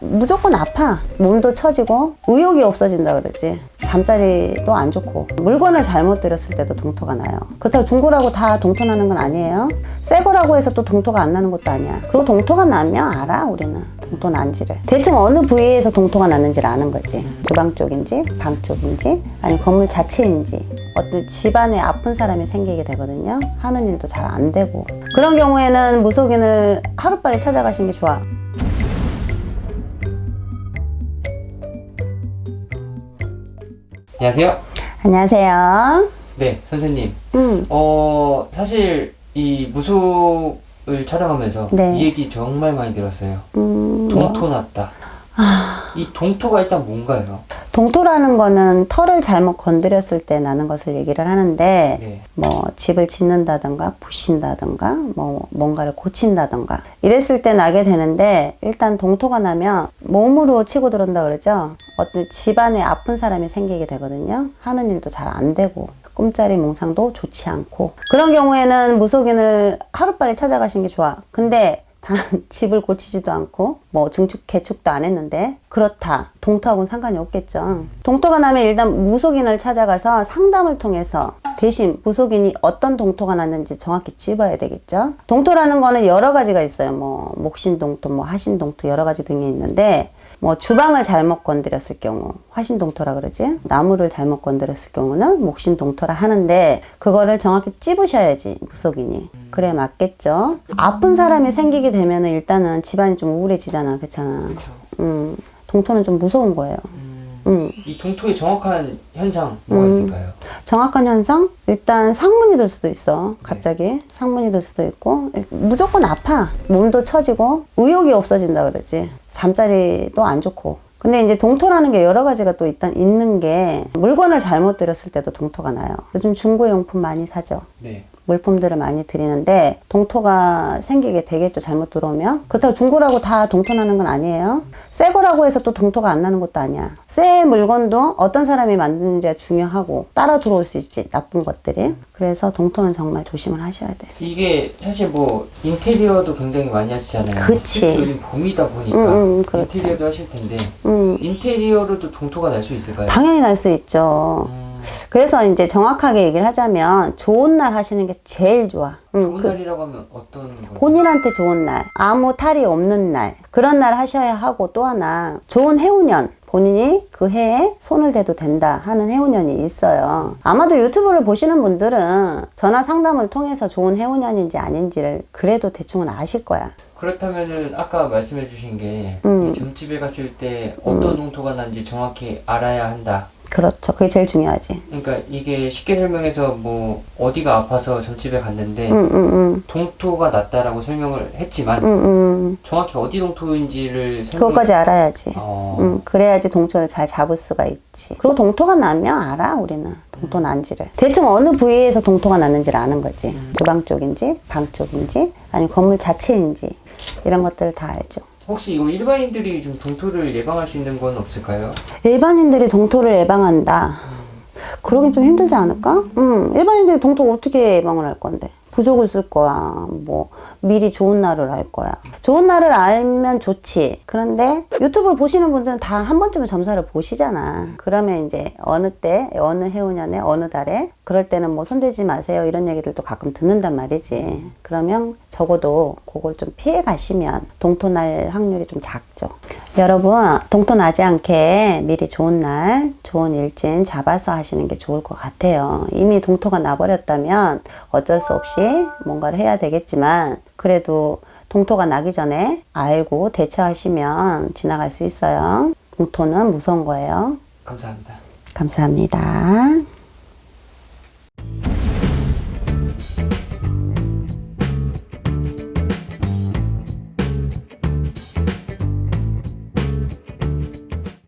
무조건 아파. 몸도 처지고 의욕이 없어진다 그러지. 잠자리도 안 좋고 물건을 잘못 들였을 때도 동토가 나요. 그렇다고 중고라고 다 동토 나는 건 아니에요. 새 거라고 해서 또 동토가 안 나는 것도 아니야. 그리고 동토가 나면 알아 우리는 동토 난지를. 대충 어느 부위에서 동토가 났는지를 아는 거지. 주방 쪽인지 방 쪽인지 아니면 건물 자체인지 어떤 집안에 아픈 사람이 생기게 되거든요. 하는 일도 잘 안 되고 그런 경우에는 무속인을 하루빨리 찾아가시는 게 좋아. 안녕하세요. 안녕하세요. 네, 선생님. 음. 어, 사실 이 무속을 촬영하면서 네. 이 얘기 정말 많이 들었어요. 음, 동토 났다. 이 동토가 일단 뭔가요? 동토라는 거는 털을 잘못 건드렸을 때 나는 것을 얘기를 하는데 네. 뭐 집을 짓는다든가 부신다든가 뭐 뭔가를 고친다든가 이랬을 때 나게 되는데 일단 동토가 나면 몸으로 치고 들어온다 그러죠 어떤 집안에 아픈 사람이 생기게 되거든요. 하는 일도 잘 안 되고 꿈자리 몽상도 좋지 않고. 그런 경우에는 무속인을 하루빨리 찾아가시는 게 좋아. 근데 단 집을 고치지도 않고 뭐 증축 개축도 안 했는데 그렇다. 동토하고는 상관이 없겠죠. 동토가 나면 일단 무속인을 찾아가서 상담을 통해서 대신 무속인이 어떤 동토가 났는지 정확히 찝어야 되겠죠. 동토라는 거는 여러 가지가 있어요. 뭐 목신 동토 뭐 하신 동토 여러 가지 등이 있는데 뭐 주방을 잘못 건드렸을 경우 화신동토라 그러지 나무를 잘못 건드렸을 경우는 목신동토라 하는데 그거를 정확히 찝으셔야지 무속인이 그래 맞겠죠 아픈 사람이 생기게 되면은 일단은 집안이 좀 우울해지잖아 그렇잖아. 음 동토는 좀 무서운 거예요 음, 음이 동토의 정확한 현상 뭐가 음. 있을까요? 정확한 현상? 일단 상문이 될 수도 있어. 갑자기 상문이 될 수도 있고 무조건 아파. 몸도 처지고 의욕이 없어진다 그러지. 잠자리도 안 좋고. 근데 이제 동토라는 게 여러 가지가 또 일단 있는 게 물건을 잘못 들였을 때도 동토가 나요. 요즘 중고용품 많이 사죠. 네. 물품들을 많이 드리는데 동토가 생기게 되겠죠 잘못 들어오면 그렇다고 중고라고 다 동토 나는 건 아니에요 새 거라고 해서 또 동토가 안 나는 것도 아니야 새 물건도 어떤 사람이 만드는지가 중요하고 따라 들어올 수 있지 나쁜 것들이 그래서 동토는 정말 조심을 하셔야 돼 이게 사실 뭐 인테리어도 굉장히 많이 하시잖아요. 그치. 요즘 봄이다 보니까 음, 음, 그렇지. 인테리어도 하실 텐데 음 인테리어로도 동토가 날 수 있을까요? 당연히 날 수 있죠 음, 그래서 이제 정확하게 얘기를 하자면 좋은 날 하시는 게 제일 좋아 음, 좋은 그- 날이라고 하면 어떤 거? 본인한테 좋은 날, 아무 탈이 없는 날, 그런 날 하셔야 하고 또 하나, 좋은 해운년. 본인이 그 해에 손을 대도 된다 하는 해운년이 있어요. 아마도 유튜브를 보시는 분들은 전화 상담을 통해서 좋은 해운년인지 아닌지를 그래도 대충은 아실 거야. 그렇다면은 아까 말씀해주신 게 음. 이 점집에 갔을 때 어떤 동토가 난지 정확히 알아야 한다. 그렇죠. 그게 제일 중요하지. 그러니까 이게 쉽게 설명해서 뭐 어디가 아파서 점집에 갔는데 응, 응, 응. 동토가 났다라고 설명을 했지만 응, 응. 정확히 어디 동토인지를 설명. 그것까지 알아야지. 어, 음, 그래야지 동토를 잘 잡을 수가 있지. 그리고 동토가 나면 알아, 우리는. 동토 난지를. 대충 어느 부위에서 동토가 났는지를 아는 거지. 주방 쪽인지, 방 쪽인지, 아니면 건물 자체인지, 이런 것들을 다 알죠. 혹시 이거 일반인들이 좀 동토를 예방할 수 있는 건 없을까요? 일반인들이 동토를 예방한다. 그러긴 좀 힘들지 않을까? 음, 일반인들이 동토 어떻게 예방을 할 건데? 부족을 쓸 거야. 뭐, 미리 좋은 날을 알 거야. 좋은 날을 알면 좋지. 그런데 유튜브를 보시는 분들은 다 한 번쯤은 점사를 보시잖아. 그러면 이제 어느 때, 어느 해운년에, 어느 달에, 그럴 때는 뭐 손대지 마세요. 이런 얘기들도 가끔 듣는단 말이지. 그러면 적어도 그걸 좀 피해 가시면 동토 날 확률이 좀 작죠. 여러분, 동토 나지 않게 미리 좋은 날, 좋은 일진 잡아서 하시는 게 좋을 것 같아요. 이미 동토가 나버렸다면 어쩔 수 없이 뭔가를 해야 되겠지만, 그래도 동토가 나기 전에 알고 대처하시면 지나갈 수 있어요. 동토는 무서운 거예요. 감사합니다. 감사합니다.